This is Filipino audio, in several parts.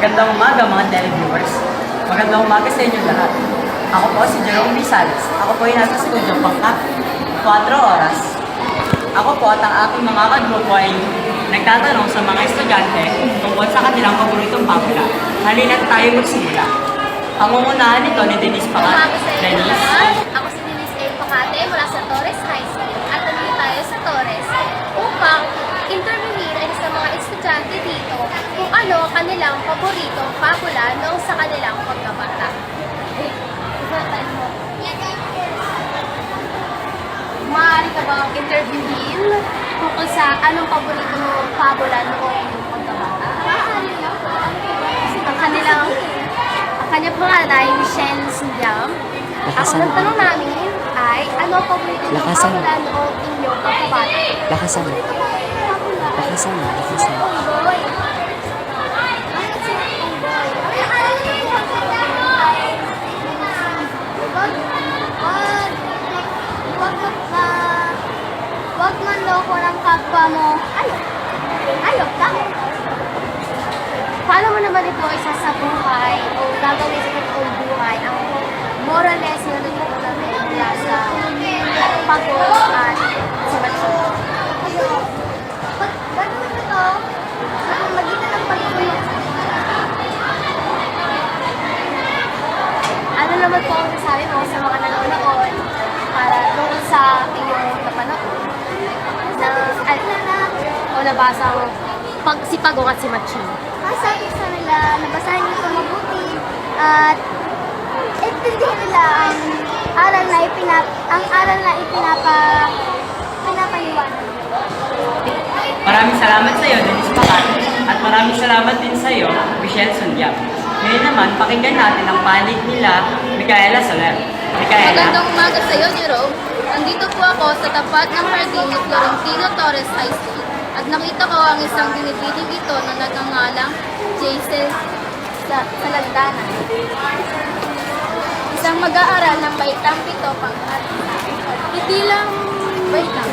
Magandang umaga mga televiewers. Magandang umaga sa inyo lahat. Ako po si Jerome Rizales. Ako po ay nasa studio pangka 4 oras. Ako po at ang aking mga kagrupo ay nagtatanong sa mga estudyante tungkol sa kanilang paboritong pabula. Halina't tayo magsimula. Ang umunahan nito ni Denise Pakat. Denise. Ako si Denise A. Pacate mula sa Torres High School. At nandito tayo sa Torres upang interviewin ang sa mga estudyante dito kung ano ang kanilang paboritong pabula noong sa kanilang pagkabata. Maaari ka bang interviewin tungkol sa anong paborito mong pabula noong iyong pagkabata? Maaari lang. Ang kanilang ang kanyang pangalan ay Michelle Sindiam. Ang Lakasan. unang tanong namin ay ano ang paborito mong Lakasan. pabula noong inyong pagkabata? Lakasan. Pabula? Lakasan, lakasan. Pongboy. Bakit sila pongboy? Ay, alam niyo po ang kanya ay wag, wag, wag ka pa, manloko ng kapwa mo. Ayok. Ayok ka. Paano mo naman ito isa sa buhay o gagawin sa totoong buhay ang moral lesson na natutunan mo mula sa pag at sa matsyon? Ayok. Pag gagawin ito, sa magitan ano naman po ang sasabi mo sa mga nanonood para tungkol sa iyong napanood na ay, o nabasang pag, si Pagong at si Machi? Masabi sa nila, nabasahin nito mabuti at intindihin nila ang aral na ipinap ang aral na ipinapa pinapaliwanag. maraming salamat sa iyo, Denise Pakat. At maraming salamat din sa iyo, Michelle Sundiap. Ngayon naman, pakinggan natin ang panig nila, Micaela Soler. Micaela, Magandang umaga sa iyo, Jerome. Andito po ako sa tapat ng hardin ni Florentino Torres High School. At nakita ko ang isang binibining ito na nagangalang Jason sa, sa Landana. Isang mag-aaral ng baitang pito pang Hindi lang baitang.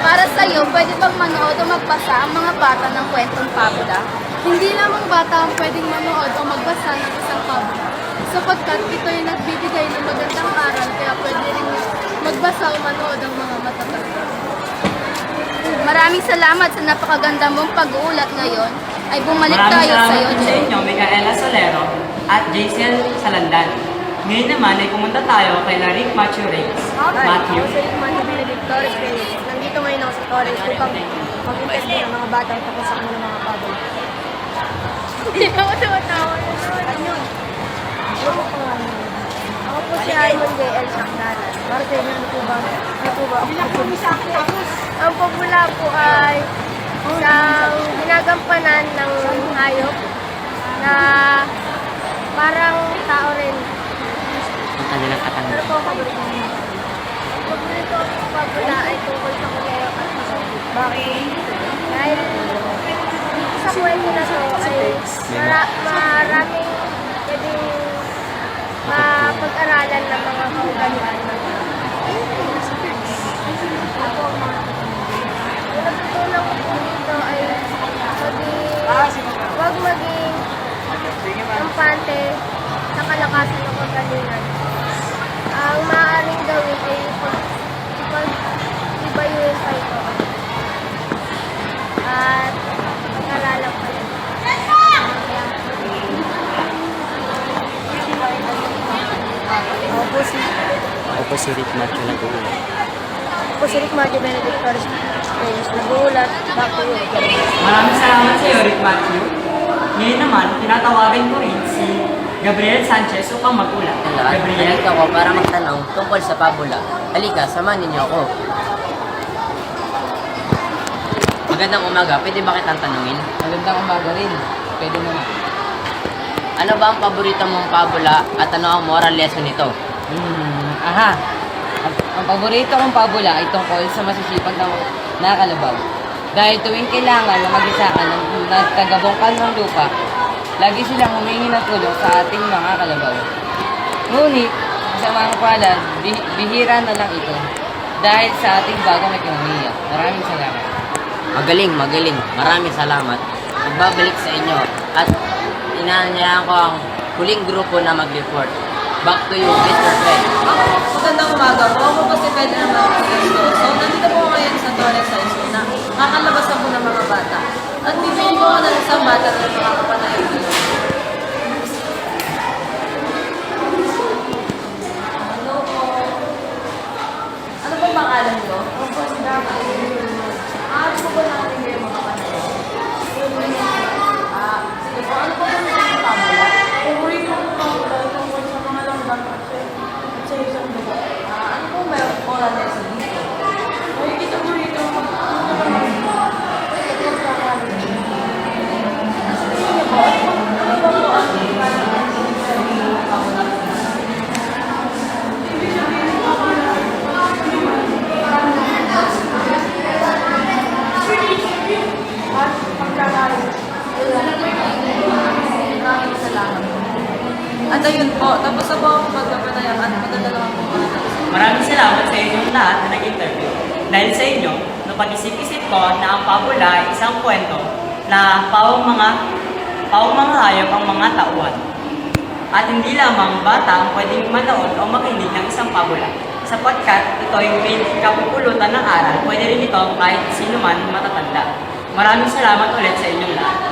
Para sa iyo, pwede bang manood o magbasa ang mga bata ng kwentong pabula? Hindi lamang bata ang pwedeng manood o magbasa ng isang pabula sapagkat ito ay nagbibigay ng magandang aral kaya o manood ang mga matatanda. Maraming salamat sa napakaganda mong pag-uulat ngayon. Ay bumalik maraming tayo sa salamat iyo, din sa inyo, Micaela Solero at Jason Salandan. Ngayon naman ay pumunta tayo kay Larik Matthew Reyes. Matthew, Ako sa Ikman Benedict Torres Perez. Nandito ngayon ako sa Torres upang mag-interview ng mga bata tungkol sa kanilang mga pabol. Hindi ako tumatawa. Ano yun? Ano po pangalan niyo? Ako po si Raymond J. L. Sakdalan. Marcel, ano po ba? Ano po ba? Ang pabula po ay isang ginagampanan ng hayop na parang tao rin. Ang kanilang Ano katanungan. po ang paborito niyo? Paborito pabula ay tungkol sa kulero at. Bakit? Dahil sa kwento na to ay mara, maraming pwedeng mapag-aralan ng mga kaugalian ng Ako, mga Yung natutunan ko po dito ay maging, huwag maging kampante sa kalakasan ng kagalingan. Ang maaaring gawin ay pag, pag ibayuin pa ito. At pag-aralan pa rin. Ako po si Ako po si Rick Matthew Lagulo. Ako po si Rick Marjo Benedict Torres Perez. Nagulat. Back to you. maraming salamat sa iyo, Rick Matthew. Ngayon naman, tinatawagan ko rin si Gabriel Sanchez upang magulat. Hello, Gabriel, nandito ako para magtanong tungkol sa pabula. Halika, samahan ninyo ako. Magandang umaga, pwede ba kitang tanungin? Magandang umaga rin. Pwede naman. Ano ba ang paborito mong pabula at ano ang moral lesson nito? Hmm, aha. Ang, ang paborito kong pabula ay tungkol sa masisipag ng nakalabaw. Dahil tuwing kailangan na mag-isa ka ng ng tagabongkal ng lupa, lagi silang humingi ng tulong sa ating mga kalabaw. Ngunit, sa mga palad, bi- bihira na lang ito dahil sa ating bagong ekonomiya. Maraming salamat. Magaling, magaling. Maraming salamat. magbabalik sa inyo at inanyayahan ko ang huling grupo na mag-report. Back to you, Mr. Fred. Ako, magandang umaga po. Ako po si Pedro Marquez So, nandito po ako ngayon sa Torres High School na kakalabas na po ng mga bata. At bibigyan ko ng isang bata na mga kapatid. Hello po. Ano po pangalan niyo? Ako po si Dama. Ah, ano po ba natin kayo mga kapatid? Ah, sige po. Ano po ba natin yung pamula? Paborito ko pamula tungkol sa mga langgam at sa isang dugo. Ah, ano po meron po natin sa dito? Ay, kita mo rito. Maraming salamat. At ayun po, tapos na po ako magpapanayak at magdadala po ako. Maraming salamat sa inyong lahat na nag-interview. Dahil sa inyo, napag-isip-isip ko na ang pabula ay isang kwento na pawang mga pawang mga hayop ang mga tauhan. At hindi lamang bata ang pwedeng manood o makinig ng isang pabula. Sapagkat ito ay may kapupulutan ng aral, pwede rin ito kahit sino man matatanda. Maraming salamat ulit sa inyong lahat.